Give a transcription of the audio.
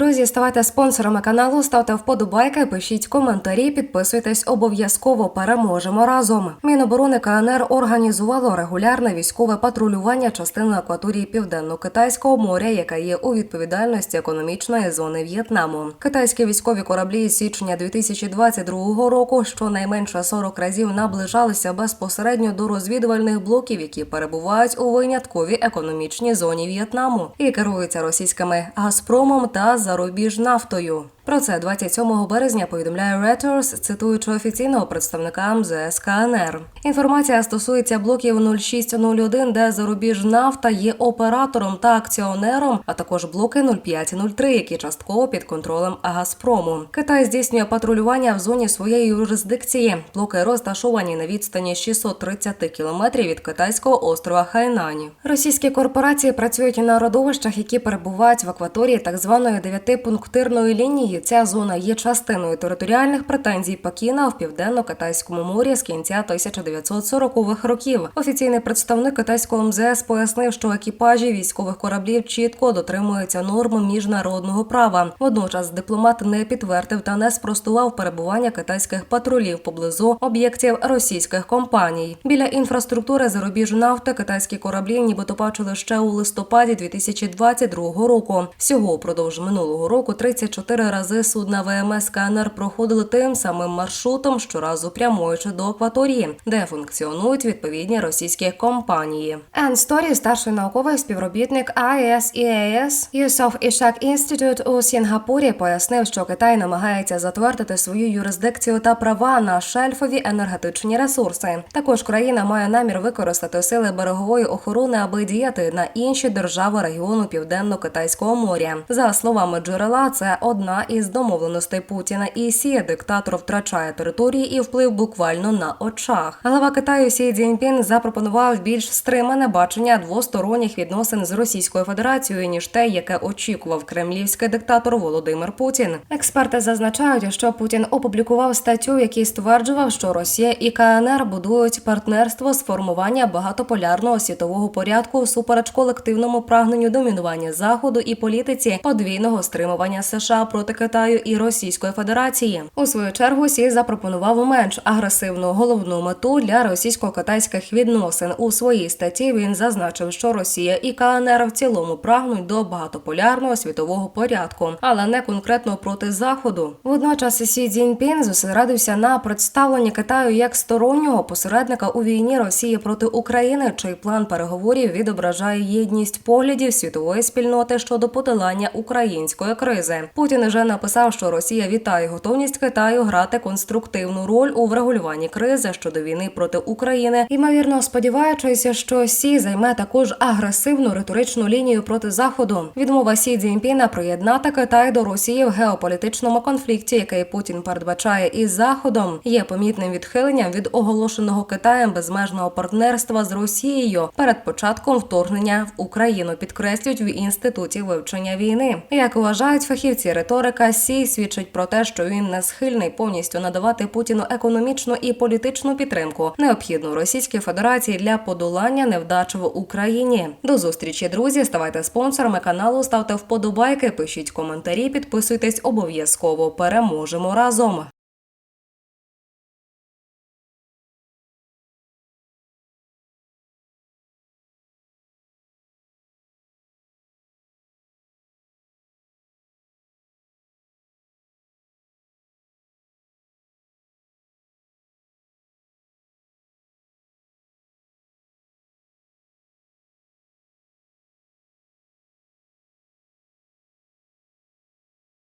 Друзі, ставайте спонсорами каналу, ставте вподобайки, пишіть коментарі, підписуйтесь обов'язково. Переможемо разом. Міноборони КНР організувало регулярне військове патрулювання частини акваторії Південно-Китайського моря, яка є у відповідальності економічної зони В'єтнаму. Китайські військові кораблі з січня 2022 року щонайменше 40 разів наближалися безпосередньо до розвідувальних блоків, які перебувають у винятковій економічній зоні В'єтнаму і керуються російськими Газпромом та зарубіжнафтою. Про це 27 березня повідомляє Reuters, цитуючи офіційного представника МЗС КНР. Інформація стосується блоків 0601, де зарубіжнафта є оператором та акціонером, а також блоки 0503, які частково під контролем Газпрому. Китай здійснює патрулювання в зоні своєї юрисдикції. Блоки розташовані на відстані 630 кілометрів від китайського острова Хайнані. Російські корпорації працюють на родовищах, які перебувають в акваторії так званої дев'ятипунктирної лінії. Ця зона є частиною територіальних претензій Пекіна в південно-китайському морі з кінця 1940-х років. Офіційний представник китайського МЗС пояснив, що екіпажі військових кораблів чітко дотримуються норм міжнародного права. Водночас дипломат не підтвердив та не спростував перебування китайських патрулів поблизу об'єктів російських компаній. Біля інфраструктури зарубіжу нафти китайські кораблі нібито бачили ще у листопаді 2022 року. Всього упродовж минулого року 34 рази судна ВМС КНР проходили тим самим маршрутом, щоразу прямуючи до акваторії, де функціонують відповідні російські компанії. Ен Сторі, старший науковий співробітник ISEAS Юсоф Ішак Інститут у Сінгапурі, пояснив, що Китай намагається затвердити свою юрисдикцію та права на шельфові енергетичні ресурси. Також країна має намір використати сили берегової охорони, аби діяти на інші держави регіону Південно-Китайського моря. За словами джерела, це одна із домовленостей Путіна і Сі. Диктатор втрачає території і вплив буквально на очах. Глава Китаю Сі Цзіньпін запропонував більш стримане бачення двосторонніх відносин з Російською Федерацією ніж те, яке очікував кремлівський диктатор Володимир Путін. Експерти зазначають, що Путін опублікував статтю, в якій стверджував, що Росія і КНР будують партнерство з формування багатополярного світового порядку всупереч колективному прагненню домінування заходу і політиці подвійного стримування США проти Китаю і Російської Федерації. У свою чергу Сі запропонував менш агресивну головну мету для російсько-китайських відносин. У своїй статті він зазначив, що Росія і КНР в цілому прагнуть до багатополярного світового порядку, але не конкретно проти заходу. Водночас Сі Цзіньпін зосередився на представленні Китаю як стороннього посередника у війні Росії проти України, чий план переговорів відображає єдність поглядів світової спільноти щодо подолання української кризи. Путін вже написав, що Росія вітає готовність Китаю грати конструктивну роль у врегулюванні кризи щодо війни проти України, ймовірно сподіваючись, що Сі займе також агресивну риторичну лінію проти заходу. Відмова Сі Цзіньпіна приєднати Китай до Росії в геополітичному конфлікті, який Путін передбачає із заходом, є помітним відхиленням від оголошеного Китаєм безмежного партнерства з Росією перед початком вторгнення в Україну. Підкреслюють в інституті вивчення війни. Як вважають фахівці, риторика Сі свідчить про те, що він не схильний повністю надавати Путіну економічну і політичну підтримку, необхідну Російській Федерації для подолання невдач в Україні. До зустрічі, друзі. Ставайте спонсорами каналу, ставте вподобайки, пишіть коментарі, підписуйтесь обов'язково. Переможемо разом.